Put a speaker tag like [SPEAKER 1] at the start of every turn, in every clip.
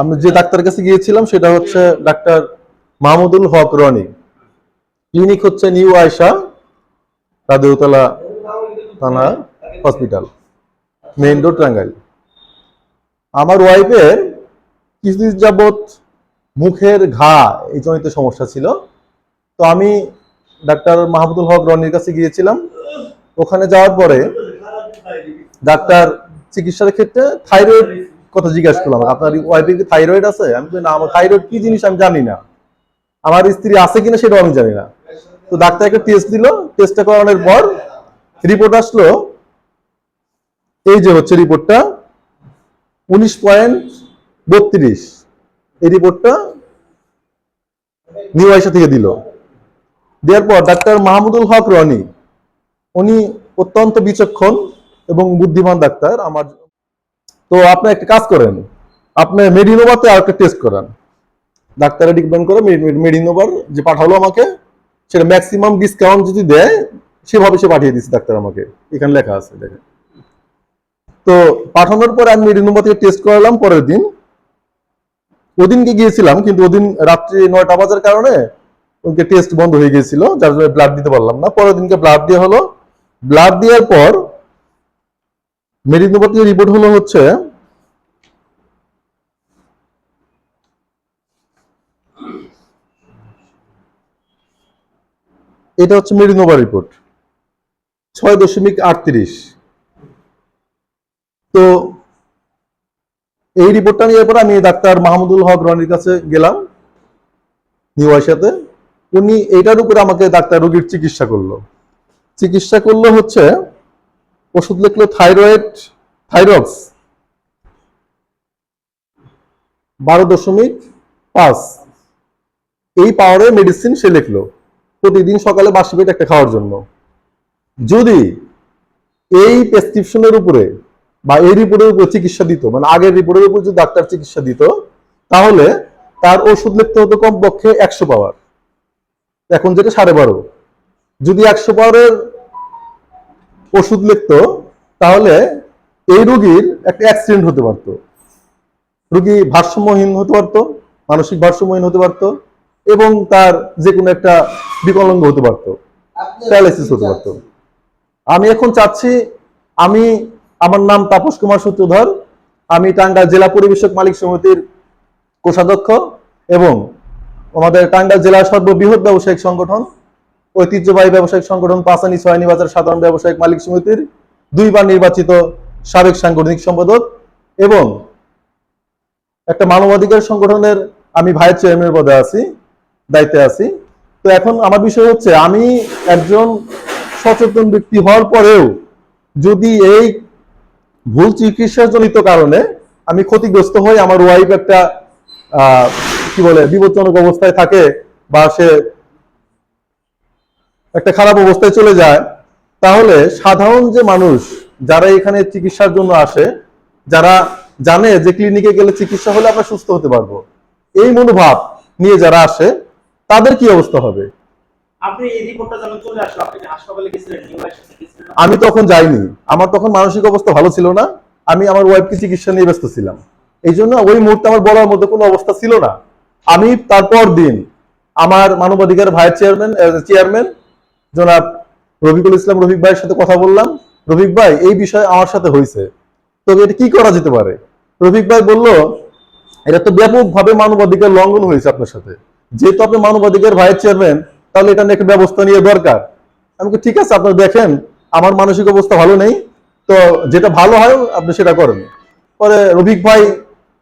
[SPEAKER 1] আমি যে ডাক্তারের কাছে গিয়েছিলাম, সেটা হচ্ছে ডাক্তার মাহমুদুল হক রনি। ক্লিনিক হচ্ছে নিউ আয়সা রাদেউতলা থানা হসপিটাল, মেইন রোড টাঙ্গাইল। আমার ওয়াইফের কিছুদিন যাবৎ মুখের ঘা, এই জনিত সমস্যা ছিল। তো আমি ডাক্তার মাহমুদুল হক রনির কাছে গিয়েছিলাম। ওখানে যাওয়ার পরে ডাক্তার চিকিৎসার ক্ষেত্রে থাইরয়েড কথা জিজ্ঞাসা করলাম। আপনার ওয়াইফের কি থাইরয়েড আছে? আমি না, আমার থাইরয়েড কি জিনিস আমি জানি না। আমার স্ত্রী আছে কিনা সেটাও আমি জানি না। তো ডাক্তার একটা টেস্ট দিল। টেস্টটা করানোর পর রিপোর্ট আসলো। এই যে হচ্ছে রিপোর্টটা উনিশ পয়েন্ট বত্রিশ। এই রিপোর্টটা নিউ আয়সা থেকে দিল। দেওয়ার পর ডাক্তার মাহমুদুল হক রনি, উনি অত্যন্ত বিচক্ষণ এবং বুদ্ধিমান ডাক্তার আমার তো আপনি একটা কাজ করেন, আপনি মেডিনোভাতে আর একটা টেস্ট করান। ডাক্তারে রিকমেন্ড করে মেডিনোভার যে পাঠালো আমাকে, সেটা ম্যাক্সিমাম ডিসকাউন্ট যদি দেয়, সেভাবে সে পাঠিয়ে দিচ্ছে ডাক্তার আমাকে। এখানে লেখা আছে, দেখেন। তো পাঠানোর পরে আমি মেডিনোভা থেকে টেস্ট করালাম পরের দিন। ওদিনকে গিয়েছিলাম, কিন্তু ওদিন রাত্রি নয়টা বাজার কারণে ওকে টেস্ট বন্ধ হয়ে গিয়েছিল, যার জন্য ব্লাড দিতে পারলাম না। পরের দিনকে ব্লাড দেওয়া হলো। ব্লাড দেওয়ার পর থেকে রিপোর্ট হলো হচ্ছে এটা হচ্ছে মেডিনোভা রিপোর্ট ছয় দশমিক আটত্রিশ। তো এই রিপোর্টটা নিয়ে পরে আমি ডাক্তার মাহমুদুল হক রনির কাছে গেলাম, নিউ আয়সাতে উনি এইটার উপরে আমাকে ডাক্তার রোগীর চিকিৎসা করল। চিকিৎসা করল হচ্ছে ওষুধ লিখলো থাইরয়েড থাইরক্স বারো দশমিক পাঁচ। এই পাওয়ারের মেডিসিন সে লিখলো, প্রতিদিন সকালে বাসি পেট একটা খাওয়ার জন্য। যদি এই প্রেসক্রিপশনের উপরে বা এই রিপোর্টের উপর চিকিৎসা দিত মানে আগের রিপোর্টের উপর যদি ডাক্তার চিকিৎসা দিত, তাহলে তার ওষুধ লিখতে হতো কমপক্ষে একশো পাওয়ার। এখন যেটা সাড়ে বারো। যদি একশো পাওয়ারের ওষুধ লিখতো তাহলে এই রোগীর একটা অ্যাক্সিডেন্ট হতে পারতো। রোগী ভারসাম্যহীন হতে পারতো মানসিক ভারসাম্যহীন হতে পারতো এবং তার যে কোনো একটা বিকলাঙ্গ হতে পারতো প্যারালাইসিস হতে পারতো। আমি এখন চাচ্ছি আমি আমার নাম তাপস কুমার সূত্রধর আমি টাঙ্গাইল জেলা পরিবেশক মালিক সমিতির কোষাধ্যক্ষ এবং আমাদের টাঙ্গাইল জেলার সর্ববৃহৎ ব্যবসায়িক সংগঠন ঐতিহ্যবাহী ব্যবসায়িক সংগঠন পাসানি ছয়নি বাজার সাধারণ ব্যবসায়িক মালিক সমিতির দুইবার নির্বাচিত সাবেক সাংগঠনিক সম্পাদক এবং একটা মানবাধিকার সংগঠনের আমি ভাইস চেয়ারম্যানের পদে আছি, দায়িত্বে আছি। তো এখন আমার বিষয় হচ্ছে, আমি একজন সচেতন ব্যক্তি হওয়ার পরেও যদি এই ভুল চিকিৎসা জনিত কারণে আমি ক্ষতিগ্রস্ত হই, আমার ওয়াইফ একটা কি বলে, বিপজ্জনক অবস্থায় থাকে বা সে একটা খারাপ অবস্থায় চলে যায় তাহলে সাধারণ যে মানুষ যারা এখানে চিকিৎসার জন্য আসে যারা জানে যে ক্লিনিকে গেলে চিকিৎসা হলে আমরা সুস্থ হতে পারব এই মনোভাব নিয়ে যারা আসে তাদের কি অবস্থা হবে?
[SPEAKER 2] আপনি এই রিপোর্টটা যখন চলে আসলো আপনি হাসপাতালে গেছিলেন নিউ আইসিতে
[SPEAKER 1] আমি তখন যাইনি। আমার তখন মানসিক অবস্থা ভালো ছিল না। আমি আমার ওয়াইফকে চিকিৎসা নিয়ে ব্যস্ত ছিলাম। এই জন্য ওই মুহূর্তে আমার বলার মধ্যে কোনো অবস্থা ছিল না। আমি তারপর দিন আমার মানবাধিকার ভাইস চেয়ারম্যান চেয়ারম্যান জনাব রফিকুল ইসলাম রফিক ভাইয়ের সাথে কথা বললাম। রফিক ভাই, এই বিষয়ে আমার সাথে হয়েছে। তবে এটা কি করা যেতে পারে? রফিক ভাই বলল, এটা তো ব্যাপকভাবে মানবাধিকার লঙ্ঘন হয়েছে আপনার সাথে। যেহেতু আপনি মানবাধিকার ভাইস চেয়ারম্যান তাহলে এটা নিয়ে একটা ব্যবস্থা নিয়ে দরকার। আমি ঠিক আছে, আপনারা দেখেন, আমার মানসিক অবস্থা ভালো নেই, তো যেটা ভালো হয়, আপনি সেটা করেন। পরে রফিক ভাই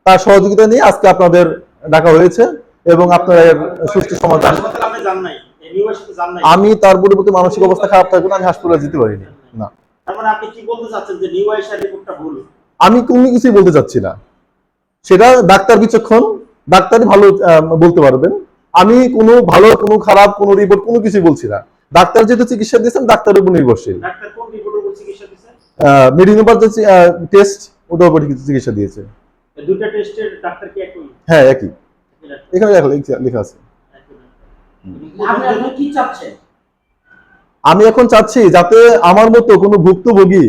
[SPEAKER 1] তার সহযোগিতা নিয়ে আজকে আপনাদের ডাকা হয়েছে এবং আপনারা সুষ্ঠু সমাধান আমি তার পরিবর্তে মানসিক অবস্থা খারাপ থাকবে না আমি হাসপাতালে যেতে পারিনি। না।
[SPEAKER 2] মানে আপনি কি বলতে চাচ্ছেন যে নিউ আইসার রিপোর্টটা ভুল?
[SPEAKER 1] আমি কোনো কিছুই বলতে চাচ্ছি না। সেটা ডাক্তার বিচক্ষণ ডাক্তারই ভালো বলতে পারবেন। আমি কোনো ভালো কোনো খারাপ কোনো রিপোর্ট কোনো কিছুই বলছি না। ডাক্তার যেহেতু চিকিৎসা দিয়েছেন ডাক্তারের উপর নির্ভরশীল।
[SPEAKER 2] ডাক্তার চিকিৎসা
[SPEAKER 1] যে টেস্ট ওটার উপর চিকিৎসা দিয়েছে।
[SPEAKER 2] এই টেস্টের ডাক্তার কি একই?
[SPEAKER 1] হ্যাঁ একই। এখানে লেখা- আছে।
[SPEAKER 3] এখন কি চাচ্ছেন
[SPEAKER 1] আমি এখন চাচ্ছি যাতে আমার মতো কোনো ভুক্তভোগী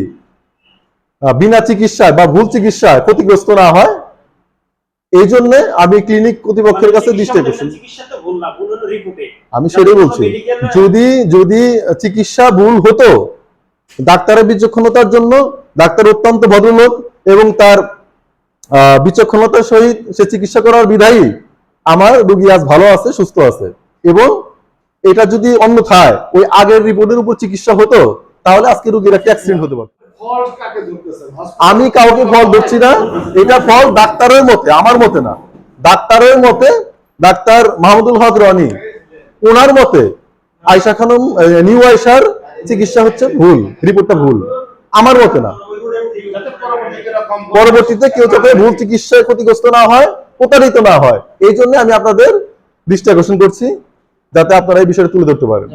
[SPEAKER 1] বিনা চিকিৎসায় বা ভুল চিকিৎসায় ক্ষতিগ্রস্ত না হয় এই জন্য আমি ক্লিনিক কর্তৃপক্ষের কাছে দৃষ্টি করছি আমি সেটাই বলছি যদি যদি চিকিৎসা ভুল হতো ডাক্তারের বিচক্ষণতার জন্য ডাক্তার অত্যন্ত ভদ্রলোক এবং তার বিচক্ষণতার সহিত সে চিকিৎসা করার বিধায়ী আমার রুগী আজ ভালো আছে সুস্থ আছে। এবং এটা যদি অন্যথায় ওই আগের রিপোর্টের উপর চিকিৎসা হতো তাহলে আজকে রোগীর একটা অ্যাক্সিডেন্ট হতে পারত? আমি কাউকে ফল ধরছি না এটা ফল ডাক্তারের মতে আমার মতে না ডাক্তারের মতে ডাক্তার মাহমুদুল হক রনি ওনার মতে আয়সা খানম নিউ আয়সার চিকিৎসা হচ্ছে ভুল রিপোর্টটা ভুল আমার মতে না।
[SPEAKER 4] পরবর্তীতে
[SPEAKER 1] পরবর্তীতে কেউ যাতে ভুল চিকিৎসায় ক্ষতিগ্রস্ত না হয় প্রতারিত না হয় এই জন্য আমি আপনাদের দৃষ্টি আকর্ষণ করছি। যাতে আপনারা এই বিষয়টা তুলে ধরতে পারেন।